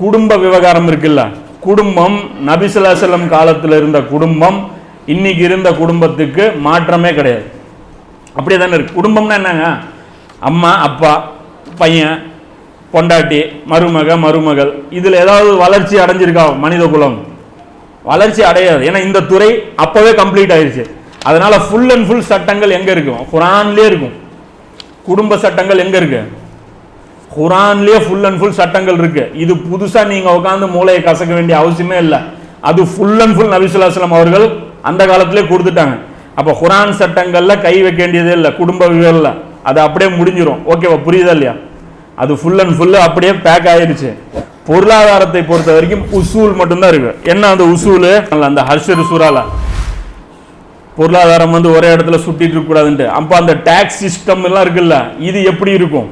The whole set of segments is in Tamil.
குடும்ப விவகாரம் இருக்குல்ல? குடும்பம் நபிசுல்லாசல்லம் காலத்தில் இருந்த குடும்பம் இன்னைக்கு இருந்த குடும்பத்துக்கு மாற்றமே கிடையாது. அப்படியே தானே இருக்கு. குடும்பம்னா என்னங்க? அம்மா அப்பா பையன் பொண்டாட்டி மருமக மருமகள். இதில் ஏதாவது வளர்ச்சி அடைஞ்சிருக்கா மனித குலம்? வளர்ச்சி அடையாது. ஏன்னா இந்த துறை அப்போவே கம்ப்ளீட் ஆயிடுச்சு அதனால் ஃபுல் அண்ட் ஃபுல் சட்டங்கள் எங்கே இருக்கும் குரான்லேயே இருக்கும். குடும்ப சட்டங்கள் எங்கே இருக்குது குரான்லேயே ஃபுல் அண்ட் ஃபுல் சட்டங்கள் இருக்கு. இது புதுசாக நீங்கள் உட்காந்து மூளையை கசக்க வேண்டிய அவசியமே இல்லை. அது ஃபுல் அண்ட் ஃபுல் நபிசுல்லாஸ்லாம் அவர்கள் அந்த காலத்திலே கொடுத்துட்டாங்க. அப்போ குரான் சட்டங்களில் கை வைக்க வேண்டியதே இல்லை குடும்ப விவரில் அது அப்படியே முடிஞ்சிடும் ஓகேவா புரியுதா இல்லையா? அது ஃபுல் அண்ட் ஃபுல்லு அப்படியே பேக் ஆயிடுச்சு பொருளாதாரத்தை பொறுத்த வரைக்கும் உசூல் மட்டும்தான் இருக்கு. என்ன அந்த உசூல்? அந்த ஹர்ஷர் சூறால. பொருளாதாரம் வந்து ஒரே இடத்துல சுட்டிட்டு இருக்க கூடாதுன்ட்டு அப்போ அந்த டேக்ஸ் சிஸ்டம் எல்லாம் இருக்குல்ல இது எப்படி இருக்கும்?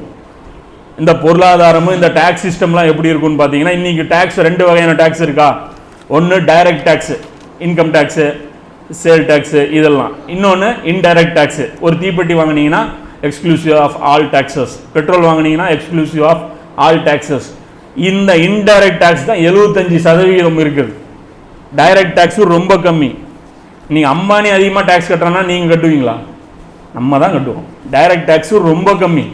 இந்த பொருளாதாரமும் இந்த டேக்ஸ் சிஸ்டம்லாம் எப்படி இருக்கும்னு பார்த்தீங்கன்னா இன்றைக்கி டேக்ஸ் ரெண்டு வகையான டேக்ஸ் இருக்கா? ஒன்று direct tax income tax sale tax இதெல்லாம். இன்னொன்று இன்டைரக்ட் டேக்ஸு ஒரு தீப்பெட்டி வாங்கினீங்கன்னா exclusive of all taxes petrol வாங்குனீங்கன்னா எக்ஸ்க்ளூசிவ் ஆஃப் ஆல் டேக்ஸஸ் இந்த இன்டைரக்ட் டேக்ஸ் தான் எழுபத்தஞ்சு சதவீதம் இருக்குது. டைரக்ட் டேக்ஸும் ரொம்ப கம்மி. நீங்கள் அம்பானி அதிகமாக டேக்ஸ் கட்டுறோன்னா நீங்கள் கட்டுவீங்களா? நம்ம தான் கட்டுவோம். டைரக்ட் டேக்ஸும் ரொம்ப கம்மி.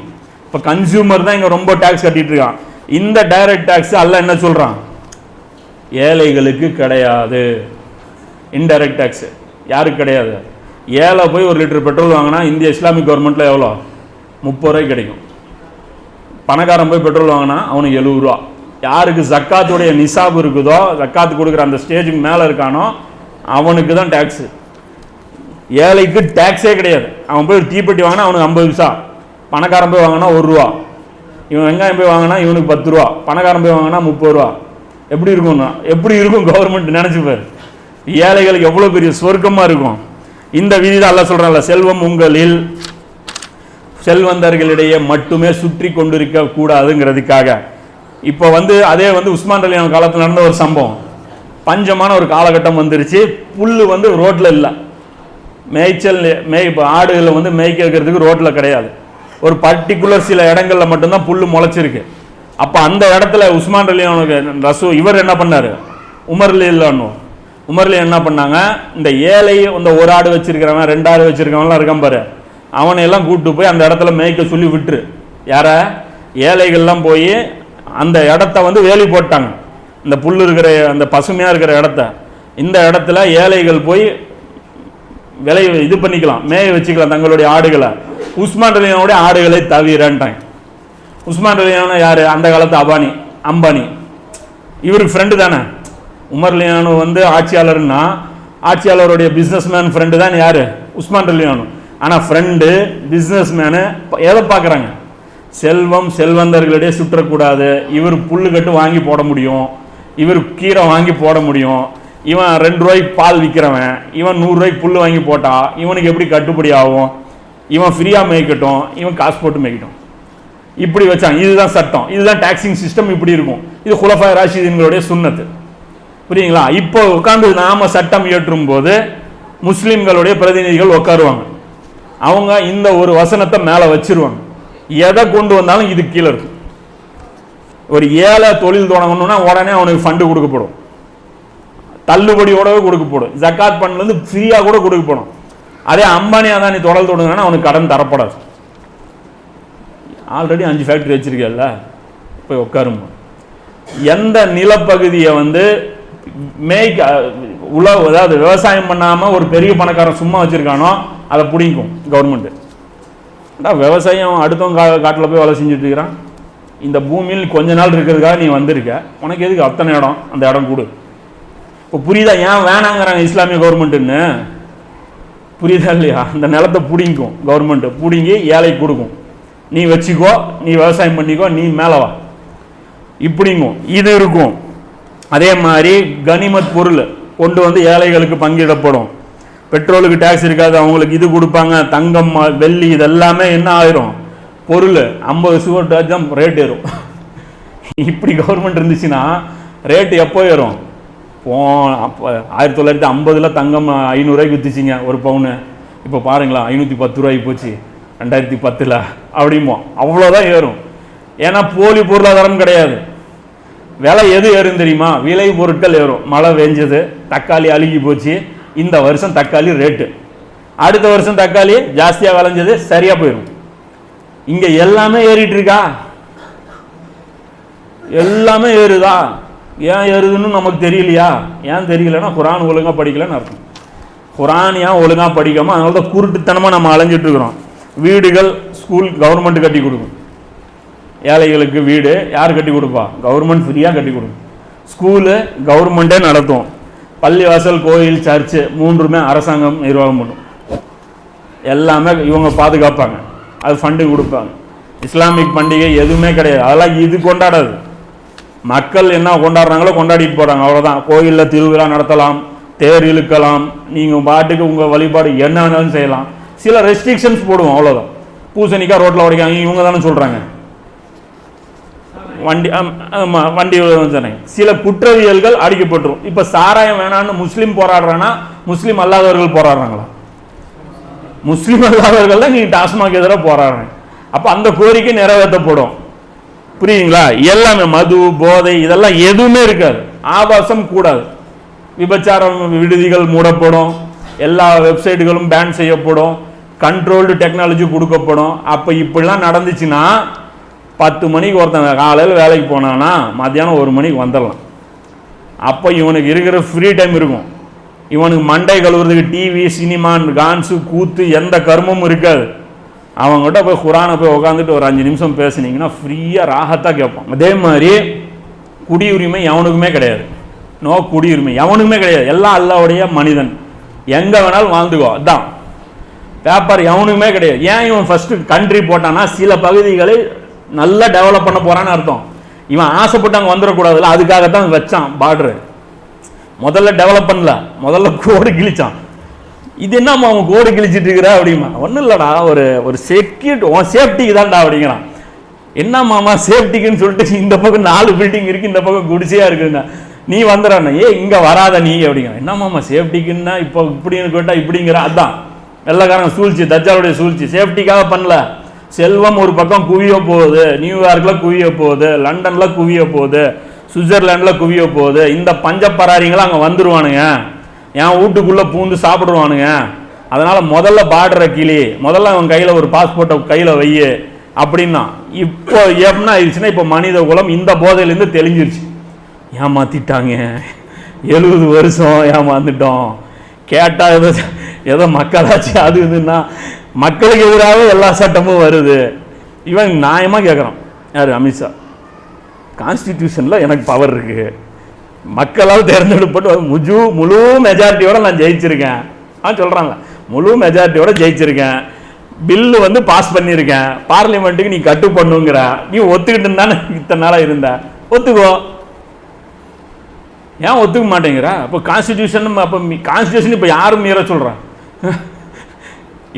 இப்போ கன்சியூமர் தான் இங்கே ரொம்ப டேக்ஸ் கட்டிட்டு இருக்கான். இந்த டைரக்ட் டேக்ஸ் அல்ல என்ன சொல்கிறான் ஏழைகளுக்கு கிடையாது. இன்டைரக்ட் டேக்ஸ் யாருக்கு கிடையாது? ஏழை போய் ஒரு லிட்டர் பெட்ரோல் வாங்கினா இந்திய இஸ்லாமிக் கவர்மெண்ட்டில் எவ்வளோ? முப்பது ரூபாய் கிடைக்கும். பணக்காரன் போய் பெட்ரோல் வாங்கினா அவனுக்கு எழுபது ரூபா. யாருக்கு ஜக்காத்துடைய நிசாப் இருக்குதோ ஜக்காத்து கொடுக்குற அந்த ஸ்டேஜுக்கு மேலே இருக்கானோ அவனுக்கு தான் டேக்ஸு ஏழைக்கு டேக்ஸே கிடையாது. அவன் போய் ஒரு தீப்பெட்டி வாங்கினா அவனுக்கு ஐம்பது பைசா. பணக்காரன் போய் வாங்கினா ஒரு ரூபா. இவன் வெங்காயம் போய் வாங்கினா இவனுக்கு பத்து ரூபா. பணக்காரன் போய் வாங்கினா முப்பது ரூபா. எப்படி இருக்கும்னா எப்படி இருக்கும் கவர்மெண்ட் நினச்சிப்பார் பாரு. ஏழைகளுக்கு எவ்வளோ பெரிய சொர்க்கமாக இருக்கும். இந்த விதி தான் அல்ல சொல்கிறான்ல செல்வம் உங்களில் செல்வந்தர்களிடையே மட்டுமே சுற்றி கொண்டிருக்க கூடாதுங்கிறதுக்காக. இப்போ வந்து அதே வந்து உஸ்மான் அலியான காலத்தில் நடந்த ஒரு சம்பவம். பஞ்சமான ஒரு காலகட்டம் வந்துருச்சு. புல் வந்து ரோட்டில் இல்லை. மேய்ச்சல் மேய் இப்போ ஆடுகளை வந்து மேய்க்க வைக்கிறதுக்கு ரோட்டில் கிடையாது. ஒரு பர்டிகுலர் சில இடங்கள்ல மட்டும்தான் புல் முளைச்சிருக்கு. அப்போ அந்த இடத்துல உஸ்மான் அலியானுக்கு ரசூ இவர் என்ன பண்ணாரு? உமர் அலில்லான்னு உமர்லி என்ன பண்ணாங்க? இந்த ஏழை இந்த ஒரு ஆடு வச்சிருக்கிறவன் ரெண்டு ஆடு வச்சிருக்கவன்லாம் இருக்கான் பாரு. அவனையெல்லாம் கூப்பிட்டு போய் அந்த இடத்துல மேய்க்க சொல்லி விட்டுரு. யார? ஏழைகள்லாம் போய் அந்த இடத்த வந்து வேலி போட்டாங்க. இந்த புல் இருக்கிற அந்த பசுமையாக இருக்கிற இடத்த. இந்த இடத்துல ஏழைகள் போய் விலை இது பண்ணிக்கலாம் மேய வச்சுக்கலாம் தங்களுடைய ஆடுகளை. உஸ்மான் ரலியானுடைய ஆடுகளை தவிரன்ட்டாங்க உஸ்மான் ரலியானு யார்? அந்த காலத்து அபானி அம்பானி. இவருக்கு ஃப்ரெண்டு தானே. உமர் லியானு வந்து ஆட்சியாளர்னா ஆட்சியாளருடைய பிஸ்னஸ்மேன் ஃப்ரெண்டு தான் யார்? உஸ்மான் ரலியானு ஆனால் ஃப்ரெண்டு பிஸ்னஸ் மேனு எதை பார்க்குறாங்க? செல்வம் செல்வந்தர்களிடையே சுற்றக்கூடாது. இவர் புல்லு கட்டு வாங்கி போட முடியும். இவர் கீரை வாங்கி போட முடியும். இவன் ரெண்டு ரூபாய்க்கு பால் விற்கிறவன் இவன் நூறுரூவாய்க்கு புல் வாங்கி போட்டா இவனுக்கு எப்படி கட்டுப்படி ஆகும்? இவன் ஃப்ரீயாக மேய்க்கட்டும் இவன் காசு போட்டு மேய்க்கட்டும். இப்படி வச்சாங்க. இதுதான் சட்டம். இதுதான் டாக்ஸிங் சிஸ்டம் இப்படி இருக்கும். இது குலஃபாய் ராஷிதீன்களுடைய சுண்ணத்து புரியுங்களா? இப்போ உட்காந்து நாம சட்டம் இயற்றும் போது முஸ்லீம்களுடைய பிரதிநிதிகள் உட்காருவாங்க. அவங்க இந்த ஒரு வசனத்தை மேலே வச்சிருவாங்க. எதை கொண்டு வந்தாலும் இது கீழே இருக்கும். ஒரு ஏழை தொழில் தொடங்கணும்னா உடனே அவனுக்கு ஃபண்டு கொடுக்கப்படும். தள்ளுபடியோடவே கொடுக்கப்படும். ஜக்காத் ஃபண்ட்லேருந்து ஃப்ரீயாக கூட கொடுக்கப்படும். அதே அம்பானி அதானி தொடல் தொடங்கினா அவனுக்கு கடன் தரப்படாது. ஆல்ரெடி அஞ்சு ஃபேக்ட்ரி வச்சுருக்கல போய் உட்காருமா. எந்த நிலப்பகுதியை வந்து மேய்க்க உழவு அதாவது விவசாயம் பண்ணாமல் ஒரு பெரிய பணக்காரன் சும்மா வச்சிருக்கானோ அதை பிடிக்கும் கவர்மெண்ட்டு ஏன்னா விவசாயம் அடுத்தவங்க கா காட்டில் போய் வேலை செஞ்சுட்டு இருக்கிறான்? இந்த பூமியில் கொஞ்ச நாள் இருக்கிறதுக்காக நீ வந்திருக்க. உனக்கு எதுக்கு அத்தனை இடம்? அந்த இடம் கொடு. இப்போ புரியுதா? ஏன் வேணாங்கிறாங்க இஸ்லாமிய கவர்மெண்ட்டுன்னு புரியுதா இல்லையா? அந்த நிலத்தை பிடிங்கும் கவர்மெண்ட்டு பிடுங்கி ஏழைக்கு கொடுக்கும். நீ வச்சுக்கோ நீ விவசாயம் பண்ணிக்கோ நீ மேலே வா. இப்படிங்கும். இது இருக்கும். அதே மாதிரி கனிமத் பொருள் கொண்டு வந்து ஏழைகளுக்கு பங்கிடப்படும். பெட்ரோலுக்கு டேக்ஸ் இருக்காது அவங்களுக்கு இது கொடுப்பாங்க தங்கம் வெள்ளி இதெல்லாமே என்ன ஆயிரும்? பொருள் ஐம்பது சுகர் தான் ரேட் ஏறும். இப்படி கவர்மெண்ட் இருந்துச்சுன்னா ரேட்டு எப்போ ஏறும்? போ அப்போ ஆயிரத்தி தொள்ளாயிரத்தி ஐம்பதில் தங்கம் ஐநூறுரூவாய்க்கு விற்றுச்சிங்க ஒரு பவுனு இப்போ பாருங்களேன் ஐநூற்றி பத்து ரூபாய்க்கு போச்சு ரெண்டாயிரத்தி பத்தில். அப்படிமோ அவ்வளோதான் ஏறும். ஏன்னா போலி பொருளாதாரம் கிடையாது. விலை எது ஏறும் தெரியுமா? விலை பொருட்கள் ஏறும். மழை பெஞ்சது தக்காளி அழுகி போச்சு இந்த வருஷம் தக்காளி ரேட்டு அடுத்த வருஷம் தக்காளி ஜாஸ்தியாக விளைஞ்சது சரியாக போயிடும் இங்கே எல்லாமே ஏறிட்டு இருக்கா? எல்லாமே ஏறுதா? ஏன் எருதுன்னு நமக்கு தெரியலையா? ஏன் தெரியலன்னா குரான் ஒழுங்காக படிக்கலன்னு அர்த்தம். குரான் ஏன் ஒழுங்காக படிக்காமல் அதனால தான் குருட்டுத்தனமாக நம்ம அலைஞ்சிட்டு இருக்கிறோம். வீடுகள் ஸ்கூல் கவர்மெண்ட் கட்டி கொடுக்கும். ஏழைகளுக்கு வீடு யார் கட்டி கொடுப்பா? கவர்மெண்ட் ஃப்ரீயாக கட்டி கொடுக்கும். ஸ்கூலு கவர்மெண்ட்டே நடத்தும். பள்ளிவாசல் கோயில் சர்ச்சு மூன்றுமே அரசாங்கம் நிர்வாகம் பண்ணும். எல்லாமே இவங்க பாதுகாப்பாங்க. அது ஃபண்டு கொடுப்பாங்க. இஸ்லாமிக் பண்டிகை எதுவுமே கிடையாது. அதெல்லாம் இது கொண்டாடாது. மக்கள் என்ன கொண்டாடுறாங்களோ கொண்டாடிட்டு போகிறாங்க அவ்வளோதான் கோயிலில் திருவிழா நடத்தலாம் தேர் இழுக்கலாம் நீங்கள் பாட்டுக்கு உங்கள் வழிபாடு என்ன வேணாலும் செய்யலாம். சில ரெஸ்ட்ரிக்ஷன்ஸ் போடுவோம் அவ்வளோதான் பூசணிக்காய் ரோட்டில் உடைக்காங்க இவங்க தானே சொல்கிறாங்க வண்டி ஆமாம் வண்டி சொன்னாங்க சில குற்றவியல்கள் அடிக்கப்பட்டுரும். இப்போ சாராயம் வேணான்னு முஸ்லீம் போராடுறேன்னா முஸ்லீம் அல்லாதவர்கள் போராடுறாங்களா? முஸ்லீம் அல்லாதவர்கள் தான் நீங்கள் டாஸ்மாக் எதிராக போராடுறேன் அப்போ அந்த கோரிக்கை நிறைவேற்றப்படும். புரியுங்களா எல்லாமே மது போதை இதெல்லாம் எதுவுமே இருக்காது. ஆபாசம் கூடாது. விபச்சாரம் விடுதிகள் மூடப்படும். எல்லா வெப்சைட்டுகளும் பேன் செய்யப்படும். கண்ட்ரோல்டு டெக்னாலஜி கொடுக்கப்படும். அப்போ இப்படிலாம் நடந்துச்சுன்னா பத்து மணிக்கு ஒருத்தன் காலையில் வேலைக்கு போனான்னா மத்தியானம் ஒரு மணிக்கு வந்துடலாம். அப்போ இவனுக்கு இருக்கிற ஃப்ரீ டைம் இருக்கும். இவனுக்கு மண்டை கழுவுறதுக்கு டிவி சினிமா டான்ஸு கூத்து எந்த கர்மமும் இருக்காது. அவங்ககிட்ட போய் குரானை போய் உட்காந்துட்டு ஒரு அஞ்சு நிமிஷம் பேசுனீங்கன்னா ஃப்ரீயாக ராகத்தாக கேட்பான். அதே மாதிரி குடியுரிமை எவனுக்குமே கிடையாது. நோ குடியுரிமை. எவனுக்குமே கிடையாது. எல்லாம் அல்லாவுடைய மனிதன். எங்கே வேணாலும் வாழ்ந்துக்கோ. அதான். பேப்பர் எவனுக்குமே கிடையாது. ஏன் இவன் ஃபஸ்ட்டு கண்ட்ரி போட்டான்னா சில பகுதிகளை நல்லா டெவலப் பண்ண போறான்னு அர்த்தம். இவன் ஆசைப்பட்டு அங்கே வந்துடக்கூடாதுல்ல. அதுக்காகத்தான் வச்சான். பார்டரு முதல்ல டெவலப் பண்ணல முதல்ல கோடு கிழிச்சான். இது என்னம்மா அவன் கோடு கிழிச்சிட்டு இருக்கிற அப்படிமா? ஒன்றும் இல்லைடா ஒரு ஒரு செக்யூரிட்டி உன் சேஃப்டிக்கு தான்டா அப்படிங்கிறான். என்ன மாமா சேஃப்டிக்குன்னு சொல்லிட்டு இந்த பக்கம் நாலு பில்டிங் இருக்குது இந்த பக்கம் குடிசையாக இருக்குங்க நீ வந்துடுறானே ஏ இங்கே வராத நீ அப்படிங்கிற என்ன மாமா சேஃப்டிக்குன்னா இப்போ இப்படின்னு கேட்டால் இப்படிங்கிற அதான். வெள்ளக்காரன் சூழ்ச்சி தஜ்ஜாலுடைய சூழ்ச்சி. சேஃப்டிக்காக பண்ணல. செல்வம் ஒரு பக்கம் குவிய போகுது. நியூயார்க்கில் குவிய போகுது. லண்டனில் குவிய போகுது. சுவிட்சர்லாண்டில் குவிய போகுது. இந்த பஞ்ச பராரிங்களாம் அங்கே வந்துருவானுங்க. என் வீட்டுக்குள்ளே பூந்து சாப்பிடுவானுங்க. அதனால் முதல்ல பார்டரை கிளி முதல்ல அவன் கையில் ஒரு பாஸ்போர்ட்டை கையில் வையு அப்படின்னா இப்போ எப்படின்னா ஆயிடுச்சுன்னா இப்போ மனித குலம் இந்த போதையிலேருந்து தெளிஞ்சிருச்சு. ஏமாத்திட்டாங்க. எழுபது வருஷம் ஏமாந்துட்டோம். கேட்டால் ஏதோ ஏதோ மக்களாச்சு அது இதுன்னா மக்களுக்கு எதிராக எல்லா சட்டமும் வருது. இவன் நியாயமாக கேட்குறான் யார்? அமித்ஷா. கான்ஸ்டிடியூஷனில் எனக்கு பவர் இருக்குது மக்களால் தேர்ந்தெடுப்பட்டு முஜு முழு மெஜாரிட்டியோட நான் ஜெயிச்சிருக்கேன். ஆ சொல்கிறாங்க முழு மெஜாரிட்டியோட ஜெயிச்சிருக்கேன். பில்லு வந்து பாஸ் பண்ணியிருக்கேன். பார்லிமெண்ட்டுக்கு நீ கட்டு பண்ணுங்கிற. நீ ஒத்துக்கிட்டு தானே இத்தனை நாளாக இருந்த. ஒத்துக்கோ. ஏன் ஒத்துக்க மாட்டேங்கிற? அப்போ கான்ஸ்டியூஷன் அப்போ கான்ஸ்டியூஷன் இப்போ யாரும் மீற சொல்கிறான்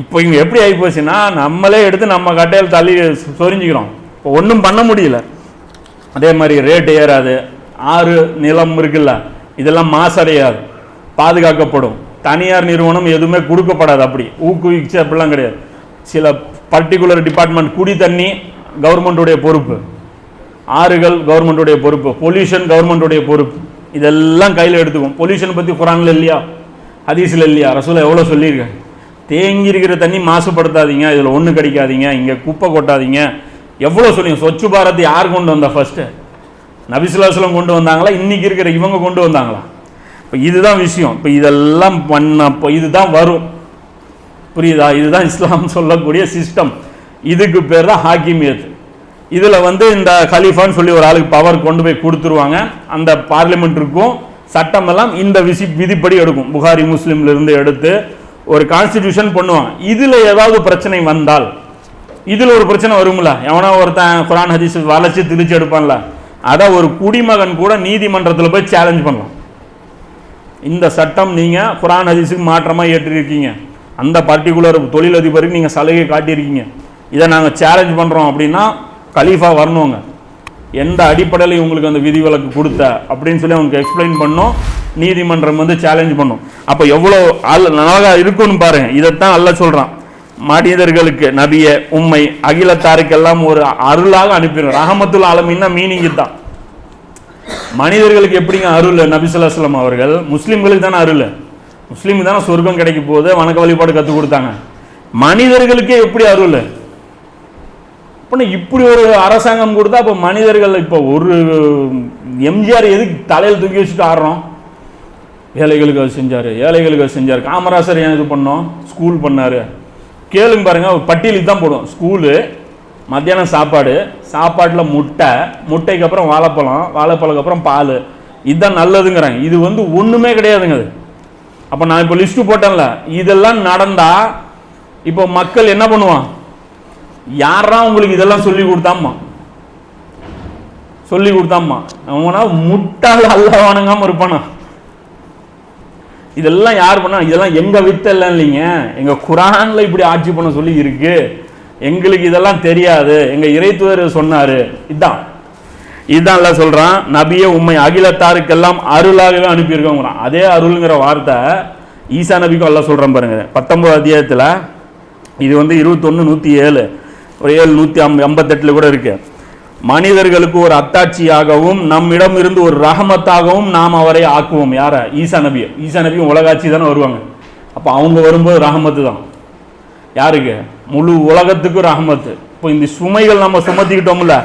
இப்போ இங்கே எப்படி ஆகி போச்சுன்னா நம்மளே எடுத்து நம்ம கட்டையில் தள்ளி சொரிஞ்சிக்கிறோம் சொரிஞ்சுக்கிறோம். இப்போ ஒன்றும் பண்ண முடியல. அதே மாதிரி ரேட் ஏறாது. ஆறு நிலம் இருக்குல்ல இதெல்லாம் மாசடையாது பாதுகாக்கப்படும். தனியார் நிறுவனம் எதுவுமே கொடுக்கப்படாது அப்படி ஊக்குவிச்சு அப்படிலாம் கிடையாது. சில பர்டிகுலர் டிபார்ட்மெண்ட் குடி தண்ணி கவர்மெண்ட்டுடைய பொறுப்பு. ஆறுகள் கவர்மெண்ட்டுடைய பொறுப்பு பொல்யூஷன் கவர்மெண்ட்டுடைய பொறுப்பு. இதெல்லாம் கையில் எடுத்துக்கும் பொல்யூஷன் பற்றி குரானில் இல்லையா? ஹதீஸில் இல்லையா? ரசூலா எவ்வளோ சொல்லியிருக்கேன் தேங்கி இருக்கிற தண்ணி மாசுபடுத்தாதீங்க இதில் ஒன்றும் கிடைக்காதீங்க இங்கே குப்பை கொட்டாதீங்க. எவ்வளோ சொல்லுங்க சொச்சு பாரத் யார் கொண்டு வந்தா ஃபர்ஸ்ட்டு நபிசுல்லாஸ்லம் கொண்டு வந்தாங்களா? இன்றைக்கி இருக்கிற இவங்க கொண்டு வந்தாங்களா? இப்போ இதுதான் விஷயம். இப்போ இதெல்லாம் பண்ண இப்போ இதுதான் வரும். புரியுதா? இதுதான் இஸ்லாம் சொல்லக்கூடிய சிஸ்டம் இதுக்கு பேர் தான் ஹாக்கிமியத். இதில் வந்து இந்த கலீஃபான்னு சொல்லி ஒரு ஆளுக்கு பவர் கொண்டு போய் கொடுத்துருவாங்க. அந்த பார்லிமெண்ட் இருக்கும் இந்த விசி விதிப்படி எடுக்கும். புகாரி முஸ்லீம்லேருந்து எடுத்து ஒரு கான்ஸ்டிடியூஷன் பண்ணுவாங்க. இதில் ஏதாவது பிரச்சனை வந்தால் இதில் ஒரு பிரச்சனை வரும்ல? எவனோ ஒருத்தன் குரான் ஹதீஸ் வளைச்சி திணிச்சு எடுப்பான்ல? அதை ஒரு குடிமகன் கூட நீதிமன்றத்தில் போய் சேலஞ்ச் பண்ணலாம். இந்த சட்டம் நீங்கள் குரான் ஹதீஸுக்கு மாற்றமாக ஏற்றிருக்கீங்க. அந்த பர்டிகுலர் தொழிலதிபருக்கு நீங்கள் சலுகை காட்டியிருக்கீங்க. இதை நாங்கள் சேலஞ்ச் பண்ணுறோம் அப்படின்னா கலீஃபா வரணுங்க. எந்த அடிப்படையில் உங்களுக்கு அந்த விதிவிலக்கு கொடுத்த அப்படின்னு சொல்லி அவங்களுக்கு எக்ஸ்பிளைன் பண்ணோம். நீதிமன்றம் வந்து சேலஞ்ச் பண்ணும். அப்போ எவ்வளோ அல் நல்லா இருக்குன்னு பாருங்க. இதைத்தான் அல்ல சொல்கிறான் மனிதர்களுக்கு நபிய உம்மை அகிலத்தாருக்கெல்லாம் ஒரு அருளாக அனுப்பிடும் ரஹமத்துல் ஆலமின்னா மீனிங் தான் மனிதர்களுக்கு எப்படிங்க அருள்? நபிசுல்லாஸ்லாம் அவர்கள் முஸ்லீம்களுக்கு தானே அருள்? முஸ்லீமுக்கு தானே சொர்க்கம் கிடைக்க போது வணக்க வழிபாடு கற்றுக் கொடுத்தாங்க. மனிதர்களுக்கே எப்படி அருள்? அப்போ இப்படி ஒரு அரசாங்கம் கொடுத்தா அப்போ மனிதர்கள் இப்போ ஒரு எம்ஜிஆர் எதுக்கு தலையில் தூக்கி வச்சுட்டு ஆடுறோம்? ஏழைகளுக்கு அது செஞ்சார் ஏழைகளுக்கு அது செஞ்சார். காமராசர் ஏன் இது பண்ணோம்? ஸ்கூல் பண்ணார். கேளுங்க பாருங்க ஒரு பட்டியலுக்கு தான் போடுவோம். ஸ்கூலு மத்தியானம் சாப்பாடு சாப்பாட்டில் முட்டை முட்டைக்கு அப்புறம் வாழைப்பழம் வாழைப்பழக்கு அப்புறம் பால். இதுதான் நல்லதுங்கிறாங்க. இது வந்து ஒன்றுமே கிடையாதுங்க அது. அப்போ நான் இப்போ லிஸ்ட்டு போட்டேன்ல. இதெல்லாம் நடந்தால் இப்போ மக்கள் என்ன பண்ணுவான்? யாரா உங்களுக்கு இதெல்லாம் சொல்லி கொடுத்தாம்மா? சொல்லி கொடுத்தாம்மா. அவனா முட்டால் அல்ல வணங்காம இருப்பானா? இதெல்லாம் யார் பண்ணா இதெல்லாம் எங்க வித்தெல்லாம் இல்லைங்க எங்க குரான்ல இப்படி ஆட்சி பண்ண சொல்லி இருக்கு. எங்களுக்கு இதெல்லாம் தெரியாது. எங்க இறைத்துவர் சொன்னாரு. இதான். இதுதான் எல்லாம் சொல்றான் நபியே உண்மை அகிலத்தாருக்கெல்லாம் அருளாகவே அனுப்பியிருக்கோங்கிறான். அதே அருள்ங்கிற வார்த்தை ஈசா நபிக்கும் எல்லாம் சொல்றேன் பாருங்க. பத்தொன்பது அத்தியாயத்தில் இது வந்து இருபத்தொன்னு நூற்றி ஏழு ஒரு ஏழு நூற்றி ஐம்பத்தெட்டில் கூட இருக்குது மனிதர்களுக்கு ஒரு அத்தாட்சியாகவும் நம்மிடம் இருந்து ஒரு ரஹமத்தாகவும் நாம் அவரை ஆக்குவோம். யார? ஈசா நபியை. ஈசா நபியும் உலகாட்சி தானே வருவாங்க. அப்போ அவங்க வரும்போது ரஹமத்து தான். யாருக்கு? முழு உலகத்துக்கும் ரஹமத்து. இப்போ இந்த சுமைகள் நம்ம சுமத்திக்கிட்டோம்ல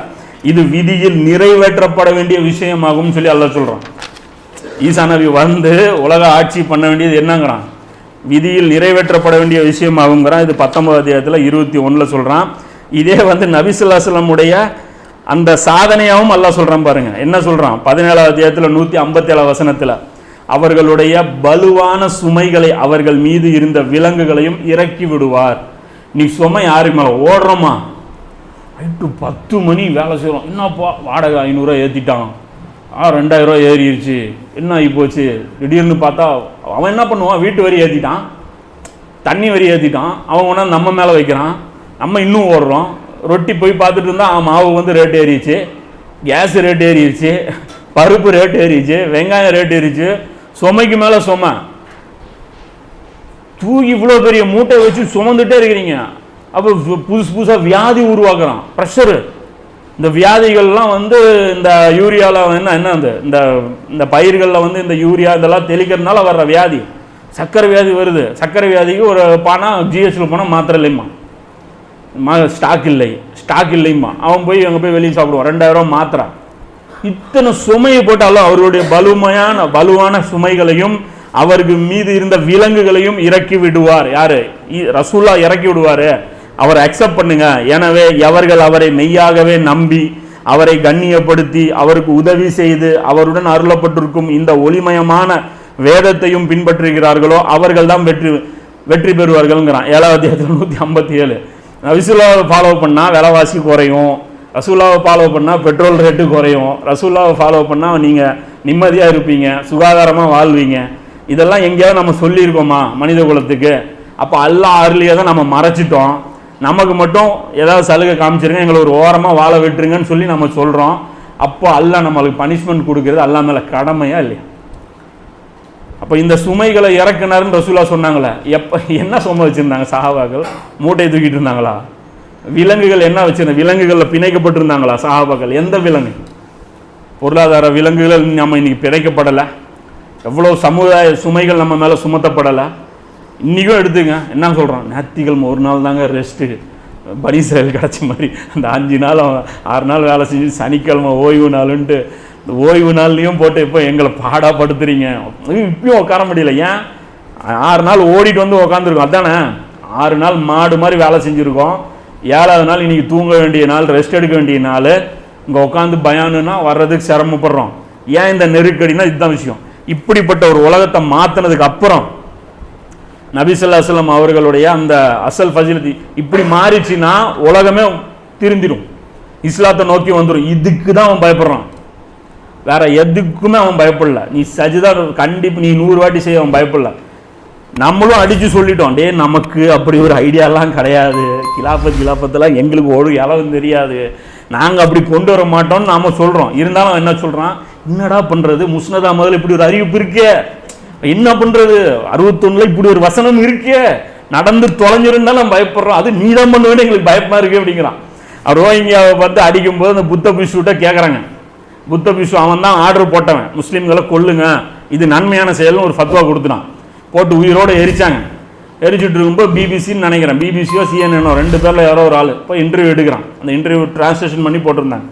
இது விதியில் நிறைவேற்றப்பட வேண்டிய விஷயமாகும் சொல்லி அல்ல சொல்கிறோம் ஈசா நபி வந்து உலக ஆட்சி பண்ண வேண்டியது என்னங்கிறான்? விதியில் நிறைவேற்றப்பட வேண்டிய விஷயமாகுங்கிறான் இது பத்தொன்பது அதிகாரத்தில் இருபத்தி ஒன்றில் சொல்கிறான் இதே வந்து நபிசுல்லாஸ்லமுடைய அந்த சாதனையாகவும் அல்லாஹ் சொல்கிறான் பாருங்க. என்ன சொல்கிறான் பதினேழாவது அத்தியாயத்தில் நூற்றி ஐம்பத்தேழாம் வசனத்தில் அவர்களுடைய பலுவான சுமைகளை அவர்கள் மீது இருந்த விலங்குகளையும் இறக்கி விடுவார். நீ சுமை யாரு மேலே? ஓடுறோமா? நைட்டு பத்து மணி வேலை செய்கிறோம் என்னப்பா? வாடகை ஐநூறுரூவா ஏற்றிட்டான் ஆ ரெண்டாயிரூவா ஏறிடுச்சு என்ன ஆகி போச்சு? திடீர்னு பார்த்தா அவன் என்ன பண்ணுவான்? வீட்டு வரி ஏற்றிட்டான் தண்ணி வரி ஏற்றிட்டான் அவன் ஒன்றா நம்ம மேலே வைக்கிறான். நம்ம இன்னும் ஓடுறோம். ரொட்டி போய் பார்த்துட்டு இருந்தா ஆ மாவு வந்து ரேட் ஏறிடுச்சு. கேஸ் ரேட் ஏறிடுச்சு. பருப்பு ரேட் ஏறிடுச்சு. வெங்காயம் ரேட் ஏறிச்சு சுமைக்கு மேலே சுமை. தூக்கி இவ்வளோ பெரிய மூட்டை வச்சு சுமந்துட்டே இருக்கிறீங்க. அப்போ புதுசு புதுசாக வியாதி உருவாக்குறோம் ப்ரெஷரு இந்த வியாதிகள்லாம் வந்து இந்த யூரியாவில் என்ன என்ன அந்த இந்த இந்த பயிர்களில் வந்து இந்த யூரியா இதெல்லாம் தெளிக்கிறதுனால வர்ற வியாதி. சர்க்கரை வியாதி வருது. சர்க்கரை வியாதிக்கு ஒரு பணம் ஜிஹெச்சில் போனால் மாத்திரை இல்லைம்மா. மா ஸ்டாக் இல்லை. ஸ்டாக் இல்லைம்மா. அவன் போய் அங்கே போய் வெளியே சாப்பிடுவான். ரெண்டாயிரம் மாத்திரா. இத்தனை சுமையை போட்டாலும் அவருடைய பலுமையான பலுவான சுமைகளையும் அவருக்கு மீது இருந்த விலங்குகளையும் இறக்கி விடுவார். யாரு? இ- ரசூல்லா இறக்கி விடுவார். அவரை அக்செப்ட் பண்ணுங்க. எனவே எவர்கள் அவரை மெய்யாகவே நம்பி அவரை கண்ணியப்படுத்தி அவருக்கு உதவி செய்து அவருடன் அருளப்பட்டிருக்கும் இந்த ஒளிமயமான வேதத்தையும் பின்பற்றுகிறார்களோ அவர்கள் தான் வெற்றி வெற்றி பெறுவார்கள்ங்கிறான். ஏழாவது நூற்றி ஐம்பத்தி ஏழு ரசூல்லாவை ஃபாலோ பண்ணால் விலைவாசி குறையும். ரசூல்லாவை ஃபாலோ பண்ணால் பெட்ரோல் ரேட்டு குறையும். ரசூல்லாவை ஃபாலோ பண்ணால் நீங்கள் நிம்மதியாக இருப்பீங்க சுகாதாரமாக வாழ்வீங்க. இதெல்லாம் எங்கேயாவது நம்ம சொல்லியிருக்கோமா மனித குலத்துக்கு? அப்போ அல்லாஹ் அருளியை தான் நம்ம மறைச்சிட்டோம். நமக்கு மட்டும் ஏதாவது சலுகை காமிச்சிருங்க எங்களை ஒரு ஓரமாக வாழ விட்டுருங்கன்னு சொல்லி நம்ம சொல்கிறோம் அப்போ அல்லா நம்மளுக்கு பனிஷ்மெண்ட் கொடுக்குறது அல்லா மேலே கடமையா இல்லையா? அப்போ இந்த சுமைகளை இறக்குனாருன்னு ரசூலா சொன்னாங்களே. எப்போ என்ன சுமை வச்சுருந்தாங்க சஹாபாக்கள்? மூட்டையை தூக்கிட்டு இருந்தாங்களா? விலங்குகள் என்ன வச்சுருந்தா விலங்குகளில் பிணைக்கப்பட்டிருந்தாங்களா சஹாபாக்கள்? எந்த விலங்கு? பொருளாதார விலங்குகள் நம்ம இன்னைக்கு பிணைக்கப்படலை. எவ்வளோ சமுதாய சுமைகள் நம்ம மேலே சுமத்தப்படலை. இன்றைக்கும் எடுத்துங்க. என்ன சொல்கிறோம் ஞாத்திக்கிழமை ஒரு நாள் தாங்க ரெஸ்ட்டு பனிசரல் கிடச்ச மாதிரி. அந்த அஞ்சு நாள் ஆறு நாள் வேலை செஞ்சு சனிக்கிழமை ஓய்வு நாளுன்ட்டு ஓய்வு நாள்லையும் போட்டு இப்போ எங்களை பாடாப்படுத்துறீங்க இப்பயும் உட்கார முடியல. ஏன்? ஆறு நாள் ஓடிட்டு வந்து உக்காந்துருக்கோம். அதானே? ஆறு நாள் மாடு மாதிரி வேலை செஞ்சுருக்கோம். ஏழாவது நாள் இன்னைக்கு தூங்க வேண்டிய நாள் ரெஸ்ட் எடுக்க வேண்டிய நாள். இங்கே உட்காந்து பயானுன்னா வர்றதுக்கு சிரமப்படுறோம். ஏன் இந்த நெருக்கடினா இதுதான் விஷயம். இப்படிப்பட்ட ஒரு உலகத்தை மாற்றினதுக்கு அப்புறம் நபிசல்லாஸ்லம் அவர்களுடைய அந்த அசல் ஃபசிலிட்டி இப்படி மாறிடுச்சுன்னா உலகமே திருந்திடும். இஸ்லாத்தை நோக்கி வந்துடும் இதுக்கு தான் அவன் பயப்படுறான். வேற எதுக்குமே அவன் பயப்படல. நீ சஜிதா கண்டிப்பு நீ நூறு வாட்டி செய்ய அவன் பயப்படல. நம்மளும் அடிச்சு சொல்லிட்டோம். டே நமக்கு அப்படி ஒரு ஐடியாலாம் கிடையாது. கிலாபத் கிலாபத்தெல்லாம் எங்களுக்கு ஒரு இளவும் தெரியாது. நாங்கள் அப்படி கொண்டு வர மாட்டோம்னு நாம சொல்கிறோம் இருந்தாலும் அவன் என்ன சொல்கிறான் என்னடா பண்ணுறது முஸ்னதா முதல்ல இப்படி ஒரு அறிவிப்பு இருக்கே. என்ன பண்ணுறது அறுபத்தொன்னுல இப்படி ஒரு வசனம் இருக்கே. நடந்து தொலைஞ்சிருந்தா நம்ம பயப்படுறோம். அது நீ தான் பண்ணுவேன்னு எங்களுக்கு பயமா இருக்கு அப்படிங்கிறான். ரோஹிங்கியாவை பார்த்து அடிக்கும்போது அந்த புத்த பிஷூட்டை கேட்குறாங்க புத்த பிஷு அவன் தான் ஆர்டர் போட்டவன். முஸ்லீம்களை கொல்லுங்க. இது நன்மையான செயல்னு ஒரு ஃபத்வா கொடுத்துனான் போட்டு உயிரோடு எரிச்சாங்க. எரிச்சுட்டு இருக்கும்போது பிபிசின்னு நினைக்கிறேன். பிபிசியோ சிஎன்எனோ ரெண்டு பேரில் யாரோ ஒரு ஆள். இப்போ இன்டர்வியூ எடுக்கிறான். அந்த இன்டர்வியூ டிரான்ஸ்லேஷன் பண்ணி போட்டிருந்தாங்க.